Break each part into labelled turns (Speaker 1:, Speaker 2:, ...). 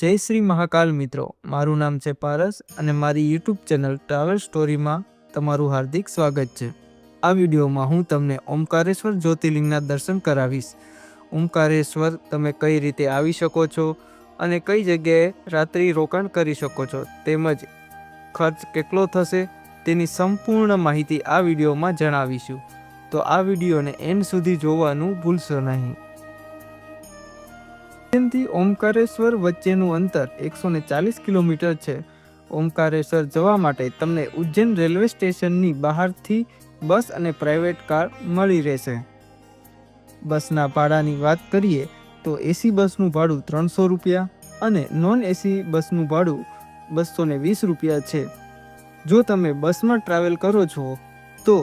Speaker 1: જય શ્રી મહાકાલ મિત્રો. મારું નામ છે પારસ અને મારી યુટ્યુબ ચેનલ ટ્રાવેલ સ્ટોરીમાં તમારું હાર્દિક સ્વાગત છે. આ વિડીયોમાં હું તમને ઓમકારેશ્વર જ્યોતિર્લિંગના દર્શન કરાવીશ. ઓમકારેશ્વર તમે કઈ રીતે આવી શકો છો અને કઈ જગ્યાએ રાત્રિ રોકાણ કરી શકો છો તેમજ ખર્ચ કેટલો થશે તેની સંપૂર્ણ માહિતી આ વિડીયોમાં જણાવીશું. તો આ વિડીયોને એન્ડ સુધી જોવાનું ભૂલશો નહીં. ઉજ્જૈનથી ઓમકારેશ્વર વચ્ચેનું અંતર એકસો ને ચાલીસ કિલોમીટર છે. ઓમકારેશ્વર જવા માટે તમને ઉજ્જૈન રેલવે સ્ટેશનની બહારથી બસ અને પ્રાઇવેટ કાર મળી રહેશે. બસના ભાડાની વાત કરીએ તો એસી બસનું ભાડું ત્રણસો રૂપિયા અને નોન એસી બસનું ભાડું બસો ને વીસ રૂપિયા છે. જો તમે બસમાં ટ્રાવેલ કરો છો તો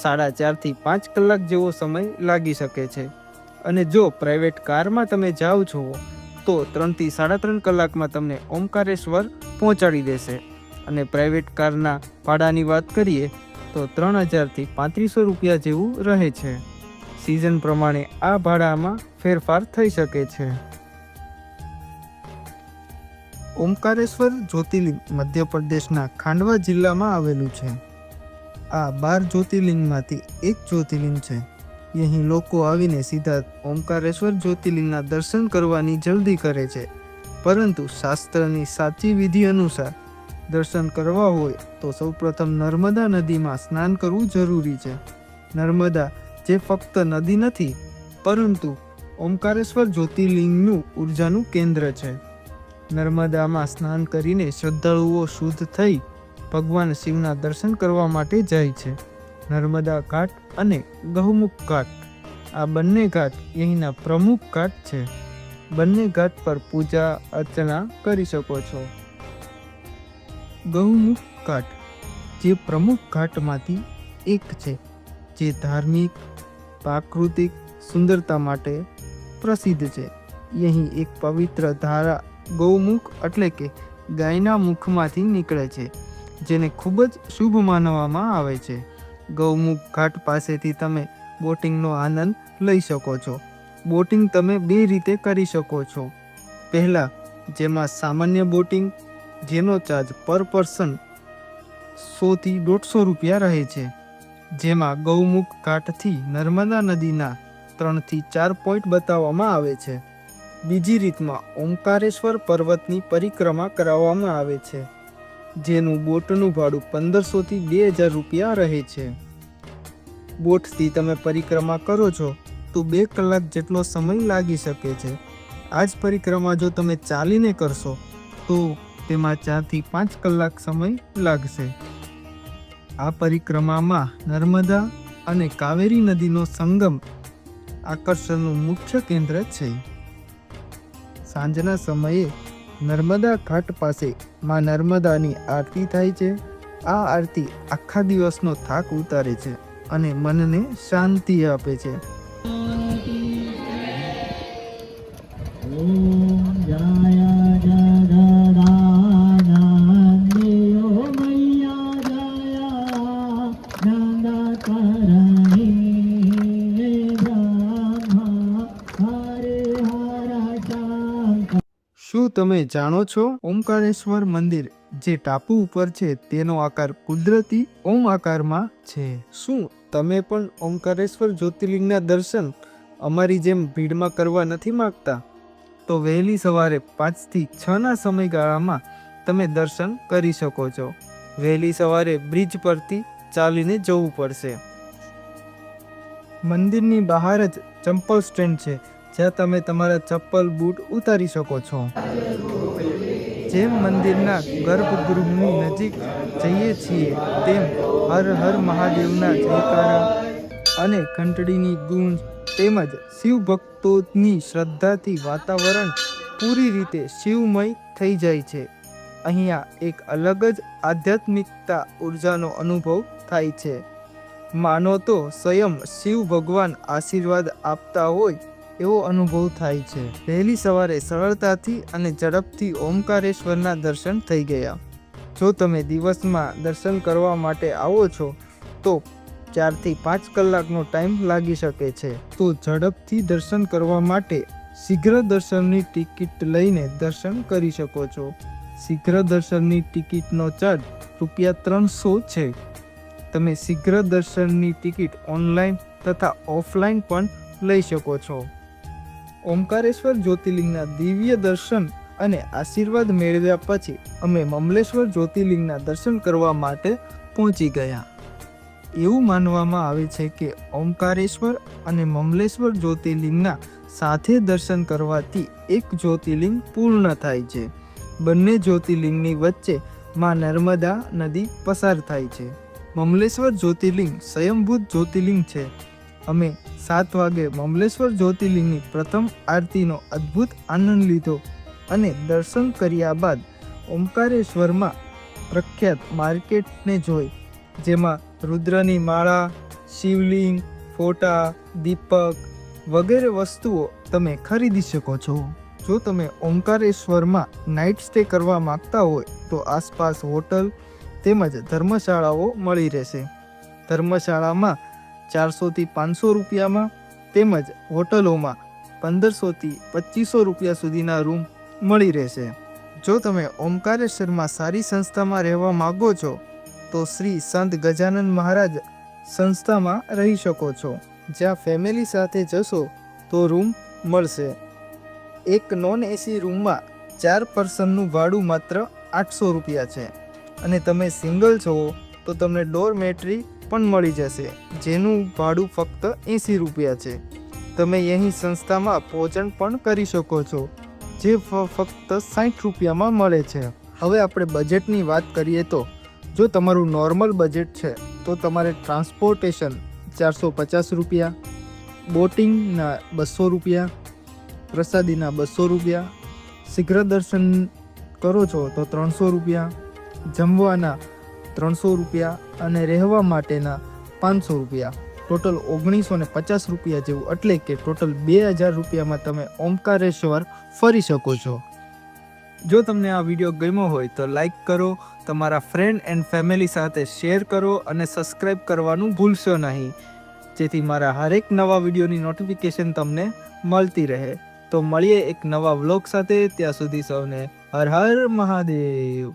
Speaker 1: સાડા ચારથી પાંચ કલાક જેવો સમય લાગી શકે છે. અને જો પ્રાઇવેટ કારમાં તમે જાઓ છો, તો ત્રણથી સાડા ત્રણ કલાકમાં તમને ઓમકારેશ્વર પહોંચાડી દેશે. અને પ્રાઇવેટ કારના ભાડાની વાત કરીએ, તો ત્રણ હજારથી પાંત્રીસો રૂપિયા જેવું રહે છે. સિઝન પ્રમાણે આ ભાડામાં ફેરફાર થઈ શકે છે. ઓમકારેશ્વર જ્યોતિર્લિંગ મધ્યપ્રદેશના ખાંડવા જિલ્લામાં આવેલું છે. આ બાર જ્યોતિર્લિંગમાંથી એક જ્યોતિર્લિંગ છે. અહીં લોકો આવીને સીધા ઓમકારેશ્વર જ્યોતિર્લિંગના દર્શન કરવાની જલ્દી કરે છે. પરંતુ શાસ્ત્રની સાચી વિધિ અનુસાર દર્શન કરવા હોય તો સૌપ્રથમ નર્મદા નદીમાં સ્નાન કરવું જરૂરી છે. નર્મદા જે ફક્ત નદી નથી, પરંતુ ઓમકારેશ્વર જ્યોતિર્લિંગનું ઉર્જાનું કેન્દ્ર છે. નર્મદામાં સ્નાન કરીને શ્રદ્ધાળુઓ શુદ્ધ થઈ ભગવાન શિવના દર્શન કરવા માટે જાય છે. નર્મદા ઘાટ અને ગૌમુખ ઘાટ આ બંને ઘાટ અહીંના પ્રમુખ ઘાટ છે. બંને ઘાટ પર પૂજા, અર્ચના કરી શકો છો. ગૌમુખ ઘાટ જે પ્રમુખ ઘાટમાંથી એક છે, જે ધાર્મિક, પ્રાકૃતિક સુંદરતા માટે પ્રસિદ્ધ છે. અહીં એક પવિત્ર ધારા ગૌમુખ એટલે કે ગાયના મુખમાંથી નીકળે છે, જેને ખૂબ જ શુભ માનવામાં આવે છે. ગૌમુખ ઘાટ પાસેથી તમે બોટિંગનો આનંદ લઈ શકો છો. બોટિંગ તમે બે રીતે કરી શકો છો. પહેલાં, જેમાં સામાન્ય બોટિંગ, જેનો ચાર્જ પર પર્સન સોથી દોઢસો રૂપિયા રહે છે. જેમાં ગૌમુખ ઘાટથી નર્મદા નદીના ત્રણથી ચાર પોઈન્ટ બતાવવામાં આવે છે. બીજી રીતમાં ઓમકારેશ્વર પર્વતની પરિક્રમા કરાવવામાં આવે છે. જેનું બોટનું ભાડું પંદરસોથી બે હજાર રૂપિયા રહે છે. બોટથી તમે પરિક્રમા કરો છો, તો બે કલાક જેટલો સમય લાગી શકે છે. આ જ પરિક્રમા જો તમે ચાલીને કરશો, તો તેમાં ચારથી પાંચ કલાક સમય લાગશે. આ પરિક્રમામાં નર્મદા અને કાવેરી નદીનો સંગમ આકર્ષણનું મુખ્ય કેન્દ્ર છે. સાંજના સમયે નર્મદા ઘાટ પાસે માં નર્મદાની આરતી થાય છે. આ આરતી આખા દિવસનો થાક ઉતારે છે અને મનને શાંતિ આપે છે. તમે જાણો છો ઓમકારેશ્વર મંદિર, જે ટાપુ ઉપર છે તેનો આકાર કુદરતી ઓમ આકારમાં છે. શું તમે પણ ઓમકારેશ્વર જ્યોતિર્લિંગના દર્શન અમારી જેમ ભીડમાં કરવા નથી માંગતા? તો વહેલી સવારે પાંચથી છના સમયગાળામાં તમે દર્શન કરી શકો છો. વહેલી સવારે બ્રિજ પરથી ચાલીને જવું પડશે. મંદિરની બહાર જ ચંપલ સ્ટેન્ડ છે. જ્યાં તમે તમારા ચપ્પલ, બૂટ ઉતારી શકો છો. જેમ મંદિરના ગર્ભગૃહની નજીક જઈએ છીએ, તેમ હર હર મહાદેવના જયકારા અને ઘંટડીની ગુંજ તેમજ શિવ ભક્તોની શ્રદ્ધાથી વાતાવરણ પૂરી રીતે શિવમય થઈ જાય છે. અહીંયા એક અલગ જ આધ્યાત્મિકતા ઉર્જાનો અનુભવ થાય છે. માનો તો સ્વયં શિવ ભગવાન આશીર્વાદ આપતા હોય એવો અનુભવ થાય છે. વહેલી સવારે સરળતાથી અને ઝડપથી ઓમકારેશ્વરના દર્શન થઈ ગયા. જો તમે દિવસમાં દર્શન કરવા માટે આવો છો, તો ચારથી પાંચ કલાકનો ટાઈમ લાગી શકે છે. તો ઝડપથી દર્શન કરવા માટે શીઘ્ર દર્શનની ટિકિટ લઈને દર્શન કરી શકો છો. શીઘ્ર દર્શનની ટિકિટનો ચાર્જ રૂપિયા ત્રણસો છે. તમે શીઘ્ર દર્શનની ટિકિટ ઓનલાઈન તથા ઓફલાઈન પણ લઈ શકો છો. ઓમકારેશ્વર જ્યોતિર્લિંગના દિવ્ય દર્શન અને આશીર્વાદ મેળવ્યા પછી અમે મમલેશ્વર જ્યોતિર્લિંગના દર્શન કરવા માટે પહોંચી ગયા. એવું માનવામાં આવે છે કે ઓમકારેશ્વર અને મમલેશ્વર જ્યોતિર્લિંગના સાથે દર્શન કરવાથી એક જ્યોતિર્લિંગ પૂર્ણ થાય છે. બંને જ્યોતિર્લિંગની વચ્ચે માં નર્મદા નદી પસાર થાય છે. મમલેશ્વર જ્યોતિર્લિંગ સ્વયંભૂત જ્યોતિર્લિંગ છે. અમે સાત વાગે મમલેશ્વર જ્યોતિર્લિંગની પ્રથમ આરતીનો અદ્ભુત આનંદ લીધો અને દર્શન કર્યા બાદ ઓમકારેશ્વરમાં પ્રખ્યાત માર્કેટને જોઈ, જેમાં રુદ્રની માળા, શિવલિંગ, ફોટા, દીપક વગેરે વસ્તુઓ તમે ખરીદી શકો છો. જો તમે ઓમકારેશ્વરમાં નાઇટ સ્ટે કરવા માંગતા હોય, તો આસપાસ હોટલ તેમજ ધર્મશાળાઓ મળી રહેશે. ધર્મશાળામાં ચારસોથી પાંચસો રૂપિયામાં તેમજ હોટલોમાં પંદરસોથી પચીસો રૂપિયા સુધીના રૂમ મળી રહેશે. જો તમે ઓમકારેશ્વરમાં સારી સંસ્થામાં રહેવા માગો છો, તો શ્રી સંત ગજાનંદ મહારાજ સંસ્થામાં રહી શકો છો. જ્યાં ફેમિલી સાથે જશો, તો રૂમ મળશે. એક નોન એસી રૂમમાં ચાર પર્સનનું ભાડું માત્ર આઠસો રૂપિયા છે. અને તમે સિંગલ છો, તો તમને ડોરમેટ્રી પણ મળી જશે. જેનું ભાડું ફક્ત એંસી રૂપિયા છે. તમે અહીં સંસ્થામાં ભોજન પણ કરી શકો છો, જે ફક્ત સાઠ રૂપિયામાં મળે છે. હવે આપણે બજેટની વાત કરીએ તો, જો તમારું નોર્મલ બજેટ છે, તો તમારે ટ્રાન્સપોર્ટેશન ચારસો પચાસ રૂપિયા, બોટિંગના બસો રૂપિયા, પ્રસાદીના બસો રૂપિયા, શીઘ્ર દર્શન કરો છો તો ત્રણસો રૂપિયા, જમવાના ત્રણસો રૂપિયા અને રહેવા માટેના પાંચસો રૂપિયા. ટોટલ ઓગણીસો ને પચાસ રૂપિયા જેવું એટલે કે ટોટલ બે હજાર રૂપિયામાં તમે ઓમકારેશ્વર ફરી શકો છો. જો તમને આ વીડિયો ગમ્યો હોય તો લાઈક કરો, તમારા ફ્રેન્ડ એન્ડ ફેમિલી સાથે શેર કરો અને સબસ્ક્રાઈબ કરવાનું ભૂલશો નહીં. જેથી મારા હરેક નવા વિડીયોની નોટિફિકેશન તમને મળતી રહે. તો મળીએ એક નવા વ્લોગ સાથે, ત્યાં સુધી સૌને હર હર મહાદેવ.